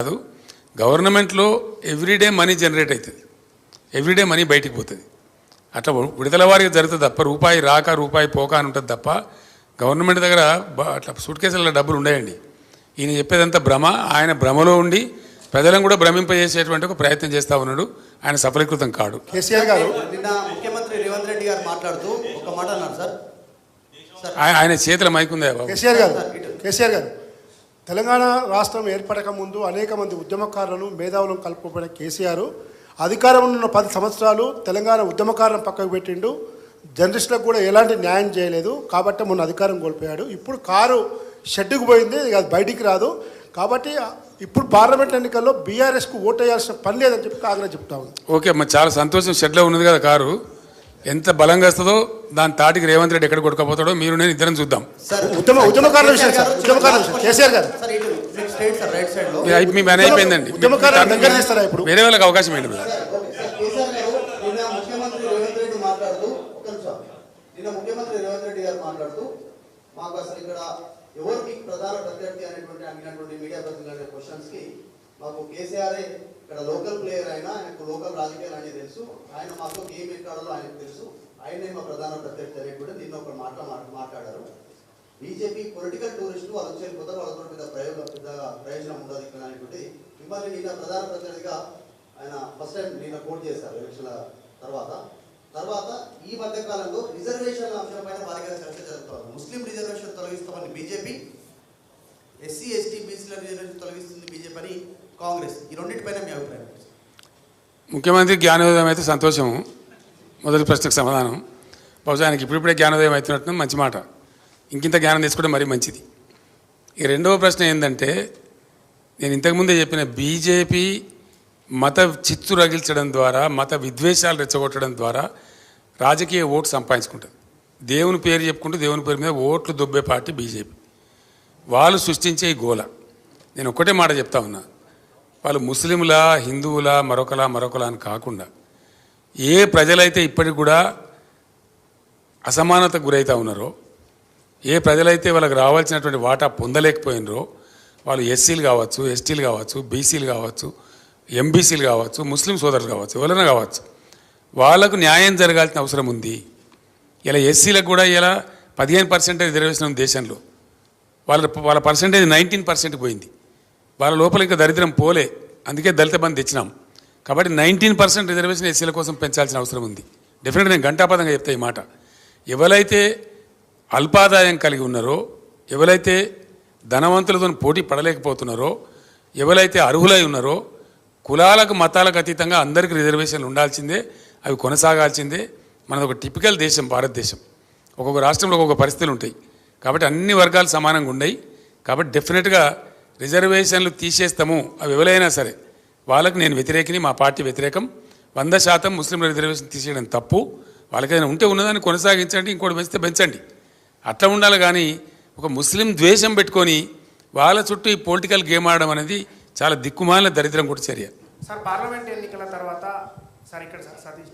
కాదు గవర్నమెంట్లో everyday money generate అవుతుంది ఎవ్రీడే మనీ బయటికి పోతుంది. అట్లా విడుదల వారికి జరుగుతుంది తప్ప రూపాయి రాక రూపాయి పోక అని ఉంటుంది తప్ప గవర్నమెంట్ దగ్గర అట్లా సూట్ కేసుల డబ్బులు ఉండయండి. ఈయన చెప్పేదంతా భ్రమ ఆయన భ్రమలో ఉండి ప్రజలను కూడా భ్రమింపజేసేటువంటి ఒక ప్రయత్నం చేస్తూ ఉన్నాడు. ఆయన సఫలీకృతం కాడు. కేసీఆర్ గారు నిన్న ముఖ్యమంత్రి రేవంత్ రెడ్డి గారు మాట్లాడుతూ ఒక మాట అన్నారు సార్. సార్ ఆయ- ఆయన చేతుల మైకుందా బాబు? కేసీఆర్ గారు కేసీఆర్ గారు తెలంగాణ రాష్ట్రం ఏర్పడక ముందు అనేక మంది ఉద్యమకారులను మేధావులను కలుపుకుపోయిన కేసీఆర్ అధికారం ఉన్న పది సంవత్సరాలు తెలంగాణ ఉద్యమకారులను పక్కకు పెట్టిండు. జర్నలిస్టులకు కూడా ఎలాంటి న్యాయం చేయలేదు. కాబట్టి మొన్న అధికారం కోల్పోయాడు. ఇప్పుడు కారు షెడ్డుకు పోయింది. అది బయటికి రాదు. కాబట్టి ఇప్పుడు పార్లమెంట్ ఎన్నికల్లో బీఆర్ఎస్కు ఓటు వేయాల్సిన పని లేదని చెప్పి కాంగ్రెస్ చెప్తా ఉంది. ఓకే మరి చాలా సంతోషం. షెడ్లో ఉన్నది కదా కారు. ఎంత బలంగా వస్తుందో దాని తాటికి రేవంత్ రెడ్డి ఎక్కడ కొట్టుకపోతాడో మీరు నేను ఇద్దరం చూద్దాం. ఉద్యమ ఉద్యమకారుల విషయం సార్ ఉద్యమకారుల విషయం కేసీఆర్ గారు. సార్ ఇటు మీకు స్ట్రైట్ సార్ రైట్ సైడ్లో. మీ అయి- మీ పని అయిపోయిందండి. వేరే వాళ్ళకి అవకాశం ఏంటి మీరు సార్ కేసీఆర్ గారు నిన్న ముఖ్యమంత్రి రేవంత్ రెడ్డి మాట్లాడుతూ ఒక నిమిషం నిన్న ముఖ్యమంత్రి రేవంత్ రెడ్డి గారు మాట్లాడుతూ మాకు అసలు ఇక్కడ ఎవరికి ప్రధాన ప్రత్యర్థి అనేటువంటి అడిగినటువంటి మీడియా ప్రతినిధుల క్వశ్చన్స్కి మాకు కేసీఆర్ ఇక్కడ లోకల్ ప్లేయర్ అయినా ఆయనకు లోకల్ రాజకీయాలు అనేది తెలుసు. ఆయన మాకు గేమ్ ఎక్కాడో ఆయనకు తెలుసు. ఆయనే మా ప్రధాన ప్రత్యర్థి కూడా నిన్న ఒక మాట మాట్లాడారు. బీజేపీ పొలిటికల్ టూరిస్టులు వాళ్ళు వచ్చి వెళ్ళిపోతారు. వాళ్ళతో పెద్ద ప్రయోగం పెద్ద ప్రయోజనం ఉండదు ఇక్కడ అనేటువంటి. మిమ్మల్ని నిన్న ప్రధాన ప్రత్యర్థిగా ఆయన ఫస్ట్ టైం నిన్న కోట్ చేశారు ఎలక్షన్ల తర్వాత. తర్వాత ఈ మధ్య కాలంలో రిజర్వేషన్ల అంశం పైన భారీగా చర్చ జరుగుతున్నారు ముస్లిం రిజర్వేషన్ తొలగిస్తామని బీజేపీ ఎస్సీ ఎస్టీ బీసీల రిజర్వేషన్ తొలగిస్తుంది బీజేపీ అని కాంగ్రెస్ ఈ రెండింటిపైన మీ అభిప్రాయం ముఖ్యమంత్రి జ్ఞానోదయం అయితే సంతోషము. మొదటి ప్రశ్నకు సమాధానం. బహుశా ఆయనకి ఇప్పుడిప్పుడే జ్ఞానోదయం అవుతున్నట్టు మంచి మాట. ఇంకింత జ్ఞానం తీసుకోవడం మరీ మంచిది. ఈ రెండవ ప్రశ్న ఏంటంటే నేను ఇంతకుముందే చెప్పిన బీజేపీ మత చిత్తు రగిల్చడం ద్వారా మత విద్వేషాలు రెచ్చగొట్టడం ద్వారా రాజకీయ ఓటు సంపాదించుకుంటుంది. దేవుని పేరు చెప్పుకుంటూ దేవుని పేరు మీద ఓట్లు దొబ్బే పార్టీ బీజేపీ. వాళ్ళు సృష్టించే ఈ గోల నేను ఒక్కటే మాట చెప్తా ఉన్నా. వాళ్ళు ముస్లింలా హిందువులా మరొకలా మరొకలా అని కాకుండా ఏ ప్రజలైతే ఇప్పటికి కూడా అసమానతకు గురవుతా ఉన్నారో ఏ ప్రజలైతే వాళ్ళకి రావాల్సినటువంటి వాటా పొందలేకపోయినరో వాళ్ళు ఎస్సీలు కావచ్చు ఎస్టీలు కావచ్చు బీసీలు కావచ్చు ఎంబీసీలు కావచ్చు ముస్లిం సోదరులు కావచ్చు ఎవరైనా కావచ్చు వాళ్ళకు న్యాయం జరగాల్సిన అవసరం ఉంది. ఇలా ఎస్సీలకు కూడా ఇలా పదిహేను పర్సెంటేజ్ రిజర్వేషన్ ఉంది దేశంలో. వాళ్ళ వాళ్ళ పర్సెంటేజ్ నైన్టీన్ పర్సెంట్ పోయింది. వాళ్ళ లోపల ఇంకా దరిద్రం పోలే. అందుకే దళిత బంధు తెచ్చినాం. కాబట్టి నైన్టీన్ పర్సెంట్ రిజర్వేషన్ ఎస్సీల కోసం పెంచాల్సిన అవసరం ఉంది. డెఫినెట్గా నేను గంటాపదంగా చెప్తా ఈ మాట. ఎవరైతే అల్పాదాయం కలిగి ఉన్నారో ఎవరైతే ధనవంతులతో పోటీ పడలేకపోతున్నారో ఎవరైతే అర్హులై ఉన్నారో కులాలకు మతాలకు అతీతంగా అందరికీ రిజర్వేషన్లు ఉండాల్సిందే అవి కొనసాగాల్సిందే. మనది ఒక టిపికల్ దేశం భారతదేశం. ఒక్కొక్క రాష్ట్రంలో ఒక్కొక్క పరిస్థితులు ఉంటాయి. కాబట్టి అన్ని వర్గాలు సమానంగా ఉన్నాయి. కాబట్టి డెఫినెట్గా రిజర్వేషన్లు తీసేస్తాము. అవి ఎవరైనా సరే. వాళ్ళకి నేను వ్యతిరేకిని మా పార్టీ వ్యతిరేకం. వంద శాతం ముస్లింల రిజర్వేషన్ తీసేయడం తప్పు. వాళ్ళకి ఏదైనా ఉంటే ఉన్నదాన్ని కొనసాగించండి ఇంకోటి పెంచితే పెంచండి. అట్లా ఉండాలి కానీ ఒక ముస్లిం ద్వేషం పెట్టుకొని వాళ్ళ చుట్టూ ఈ పొలిటికల్ గేమ్ ఆడడం అనేది చాలా దిక్కుమాలిన దరిద్రం కూడా చర్య. సార్ పార్లమెంట్ ఎన్నికల తర్వాత సార్ ఇక్కడ సార్ సతీష్.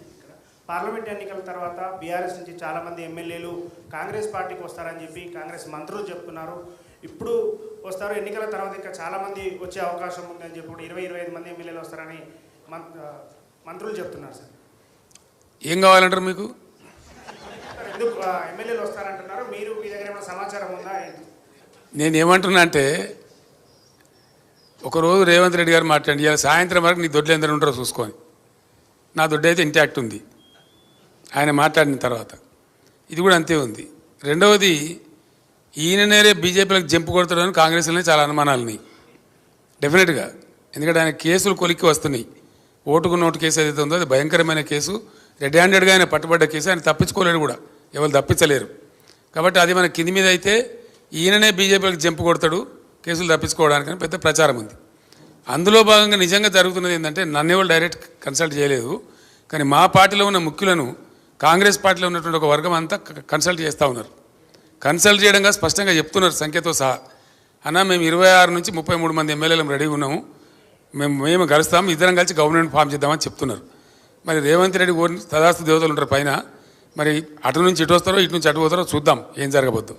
పార్లమెంట్ ఎన్నికల తర్వాత బీఆర్ఎస్ నుంచి చాలా మంది ఎమ్మెల్యేలు కాంగ్రెస్ పార్టీకి వస్తారని చెప్పి కాంగ్రెస్ మంత్రులు చెప్తున్నారు. ఇప్పుడు వస్తారు ఎన్నికల తర్వాత ఇంకా చాలా మంది వచ్చే అవకాశం ఉందని చెప్పి ఇరవై ఇరవై ఐదు మంది ఎమ్మెల్యేలు వస్తారని మంత్రులు చెప్తున్నారు సార్. ఏం కావాలంటారు మీకు? ఎందుకు ఎమ్మెల్యేలు వస్తారంటున్నారు? మీరు మీ దగ్గర ఏమైనా సమాచారం ఉందా? నేను ఏమంటున్నా అంటే ఒకరోజు రేవంత్ రెడ్డి గారు మాట్లాడి సాయంత్రం వరకు నీ దొడ్లు ఎందరు ఉంటారో చూసుకొని. నా దొడ్డు అయితే ఇంటాక్ట్ ఉంది. ఆయన మాట్లాడిన తర్వాత. ఇది కూడా అంతే ఉంది. రెండవది ఈయననే రేపు బీజేపీలకు జంపు కొడతాడని కాంగ్రెస్లోనే చాలా అనుమానాలు ఉన్నాయి డెఫినెట్గా ఎందుకంటే ఆయన కేసులు కొలిక్కి వస్తున్నాయి. ఓటుకు నోటు కేసు ఏదైతే ఉందో అది భయంకరమైన కేసు. రెడ్ హ్యాండెడ్గా ఆయన పట్టుబడ్డ కేసు. ఆయన తప్పించుకోలేడు కూడా. ఎవరు తప్పించలేరు. కాబట్టి అది మన కింది మీద అయితే ఈయననే బీజేపీలకు జంపు కొడతాడు కేసులు తప్పించుకోవడానికని పెద్ద ప్రచారం ఉంది. అందులో భాగంగా నిజంగా జరుగుతున్నది ఏంటంటే నన్ను ఎవరు డైరెక్ట్ కన్సల్ట్ చేయలేదు. కానీ మా పార్టీలో ఉన్న ముఖ్యులను కాంగ్రెస్ పార్టీలో ఉన్నటువంటి ఒక వర్గం అంతా కన్సల్ట్ చేస్తూ ఉన్నారు. కన్సల్ట్ చేయడంగా స్పష్టంగా చెప్తున్నారు సంఖ్యతో సహా. అన్న మేము ఇరవై ఆరు నుంచి ముప్పై మూడు మంది ఎమ్మెల్యేలు రెడీగా ఉన్నాము. మేము మేము కలుస్తాము ఇద్దరం కలిసి గవర్నమెంట్ ఫామ్ చేద్దామని చెప్తున్నారు. మరి రేవంత్ రెడ్డి కోరిన తదాస్తు దేవతలు ఉంటారు పైన. మరి అటు నుంచి ఇటు వస్తారో ఇటు నుంచి అటు పోతారో చూద్దాం ఏం జరగబోద్దు.